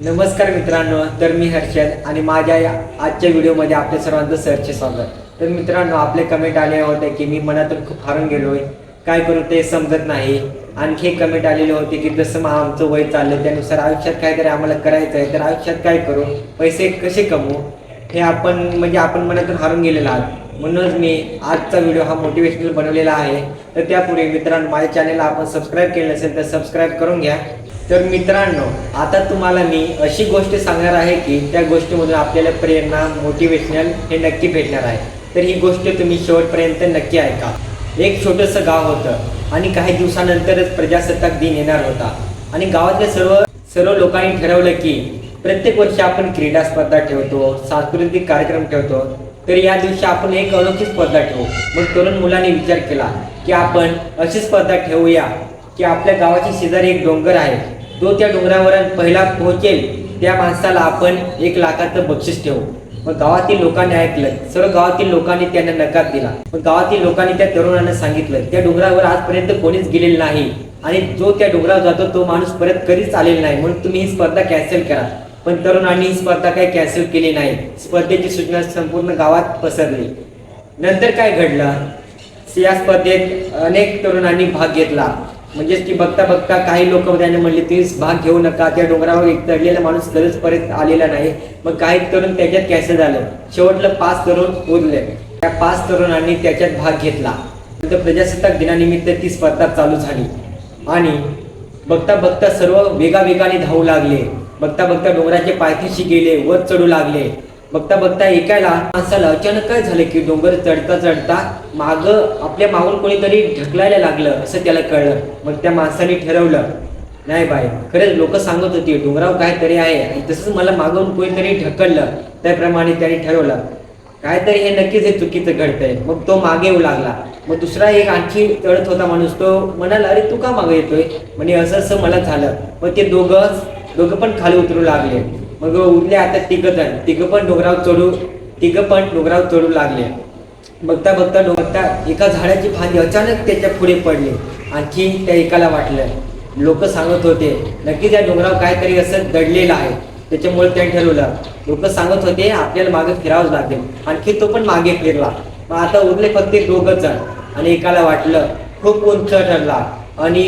नमस्कार मित्रांनो तर मी हर्षद आणि माझ्या या आजच्या व्हिडिओमध्ये आपल्या सर्वांचं सरचे स्वागत. तर मित्रांनो आपले कमेंट आले होते की मी मनातून खूप हारून गेलोय. काय करू ते समजत नाही. आणखी एक कमेंट आलेले होते की जसं मग आमचं वय चाललं त्यानुसार आयुष्यात काहीतरी आम्हाला करायचं आहे तर आयुष्यात काय करू? पैसे कसे कमवू? हे आपण म्हणजे आपण मनातून हारून गेलेलो आहात. म्हणूनच मी आजचा व्हिडिओ हा मोटिवेशनल बनवलेला आहे. तर त्यापूर्वी मित्रांनो माझ्या चॅनलला आपण सबस्क्राईब केलं नसेल तर सबस्क्राईब करून घ्या. तर मित्रांनो आता तुम्हाला मी अशी गोष्ट सांगणार आहे की त्या गोष्टीमधून आपल्याला प्रेरणा मोटिवेशनल हे नक्की भेटणार आहे. तर ही गोष्ट तुम्ही शेवटपर्यंत नक्की ऐका. एक छोटंसं गाव होतं आणि काही दिवसानंतरच प्रजासत्ताक दिन येणार होता. आणि गावातल्या सर्व सर्व लोकांनी ठरवलं की प्रत्येक वर्षी आपण क्रीडा स्पर्धा ठेवतो सांस्कृतिक कार्यक्रम ठेवतो. तर या दिवशी आपण एक अनोखी स्पर्धा ठेवू. मग तरुण मुलांनी विचार केला की आपण अशी स्पर्धा ठेवूया की आपल्या गावाची शेजारी एक डोंगर आहे. जो त्या डोंगरावर पहिला पोहोचेल त्या माणसाला आपण एक लाखाचं बक्षीस ठेवू. मग गावातील लोकांनी ऐकलं सर्व गावातील लोकांनी त्यांना नकार दिला. मग गावातील लोकांनी त्या तरुणांना सांगितलं त्या डोंगरावर आजपर्यंत कोणीच गेलेलं नाही आणि जो त्या डोंगरावर जातो तो माणूस परत कधीच आलेला नाही म्हणून तुम्ही ही स्पर्धा कॅन्सल करा. पण तरुणांनी ही स्पर्धा काही कॅन्सल केली नाही. स्पर्धेची सूचना संपूर्ण गावात पसरली. नंतर काय घडलं? या स्पर्धेत अनेक तरुणांनी भाग घेतला. म्हणजेच की बघता बघता काही लोक त्याने म्हणले तेच भाग घेऊ नका त्या डोंगरावर एक चढलेला माणूस कधीच परत आलेला नाही. मग काही तरुण त्याच्यात कॅसे झालं? शेवटलं पाच तरुण उरले. त्या पाच तरुणांनी त्याच्यात भाग घेतला. नंतर प्रजासत्ताक दिनानिमित्त ती स्पर्धा चालू झाली. आणि बघता बघता सर्व वेगावेगाने धावू लागले. बघता बघता डोंगराचे पायथ्याशी गेले वर चढू लागले. बघता बघता एकायला माणसाला अचानक काय झालं की डोंगर चढता चढता माग आपल्या मागून कोणीतरी ढकलायला लागलं असं त्याला कळलं. मग त्या माणसाने ठरवलं नाही बाई खरंच लोक सांगत होती डोंगरावर काहीतरी आहे आणि तसंच मला मागून कोणीतरी ढकललं. त्याप्रमाणे त्याने ठरवलं. काहीतरी हे नक्कीच हे चुकीचं घडतंय. मग तो मागे येऊ लागला. मग दुसरा एक आणखी चढत होता माणूस तो म्हणाला अरे तू का मागे येतोय? म्हणजे असं असं मला झालं. मग ते दोघं दोघं पण खाली उतरू लागले. मग उरले आता तिघ जण. तिघं पण डोंगरावर चढू तिघं पण डोंगरावर चढू लागले. बघता बघता बघता एका झाडाची फांदी अचानक त्याच्या पुढे पडली. आणखी त्या एकाला वाटलं. लोक सांगत होते नक्की त्या डोंगरावर काहीतरी असं दडलेलं आहे. त्याच्यामुळे त्याने ठरवलं लोक सांगत होते आपल्याला मागे फिरावंच लागेल. आणखी तो पण मागे फिरला. मग आता उरले फक्त दोघ जण. आणि एकाला वाटलं खूप उंच ठरला. आणि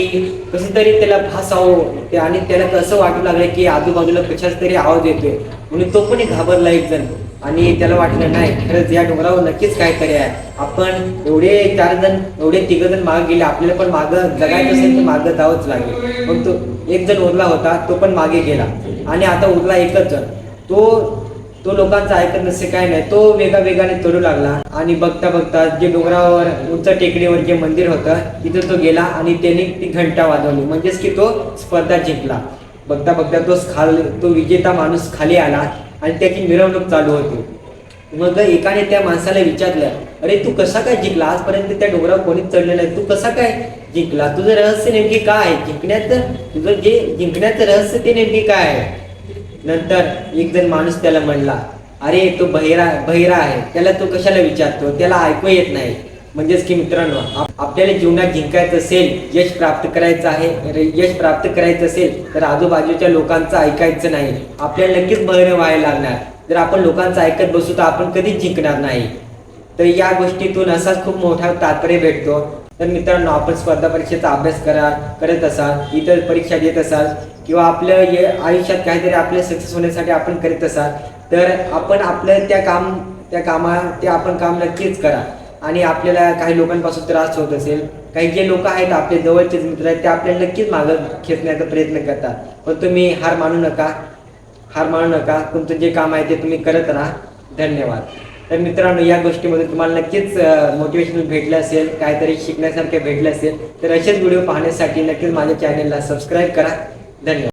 कसं तरी त्याला भासावं ते आणि त्याला कसं वाटू लागलं की आजूबाजूला कशाच तरी आवाज येतोय. म्हणून तो पण घाबरला एक जण. आणि त्याला वाटलं नाही खरंच या डोंगरावर नक्कीच काहीतरी आहे. आपण एवढे चार जण एवढे तिघ जण मागे गेले आपल्याला पण मागं जगायचं असेल तर मागं जावंच लागेल. मग तो एक जण उरला होता तो पण मागे गेला. आणि आता उरला एकच जण. तो तो लोकांचं ऐकत नसे काय नाही. तो वेगा वेगाने चढू लागला आणि बघता बघता जे डोंगरावर उंच टेकडीवर जे मंदिर होतं तिथं तो गेला आणि त्याने ती घंटा वाजवली. म्हणजेच की तो स्पर्धा जिंकला. बघता बघता तो खाल तो विजेता माणूस खाली आला आणि त्याची मिरवणूक चालू होती. मग एकाने त्या माणसाला विचारलं अरे तू कसा काय जिंकला? आजपर्यंत त्या डोंगरावर कोणीच चढलं नाही. तू कसा काय जिंकला? तुझं रहस्य नेमकी काय? आहे जिंकण्याचं तुझं जे जिंकण्याचं रहस्य ते नेमकी काय आहे? नंतर एक जण माणूस त्याला म्हणला अरे तो बहिरा बहिरा आहे. त्याला तो कशाला विचारतो? त्याला ऐकू येत नाही. म्हणजेच की मित्रांनो आपल्याला जीवनात जिंकायचं असेल यश प्राप्त करायचं आहे यश प्राप्त करायचं असेल तर आजूबाजूच्या लोकांचं ऐकायचं नाही. आपल्याला नक्कीच बहिरं व्हायला लागणार. जर आपण लोकांचं ऐकत बसू तर आपण कधीच जिंकणार नाही. तर या गोष्टीतून असाच खूप मोठा तात्पर्य भेटतो. तर मित्रांनो आपण स्पर्धा परीक्षेचा अभ्यास करा करत असाल इतर परीक्षा देत असाल किंवा आपल्या आयुष्यात काहीतरी आपल्या सक्सेस होण्यासाठी आपण करीत असाल तर आपण आपलं त्या काम त्या कामा ते आपण काम नक्कीच करा. आणि आपल्याला काही लोकांपासून त्रास होत असेल काही जे लोक आहेत आपले जवळचेच मित्र आहेत ते आपल्याला नक्कीच मागं खेचण्याचा प्रयत्न करतात. पण तुम्ही हार मानू नका हार मानू नका तुमचं जे काम आहे ते तुम्ही करत राहा. धन्यवाद. तर मित्रांनो या गोष्टीमध्ये तुम्हाला नक्कीच मोटिवेशन भेटलं असेल काहीतरी शिकण्यासारखे भेटलं असेल तर असेच व्हिडिओ पाहण्यासाठी नक्कीच माझ्या चॅनेलला सबस्क्राईब करा. धन्यवाद.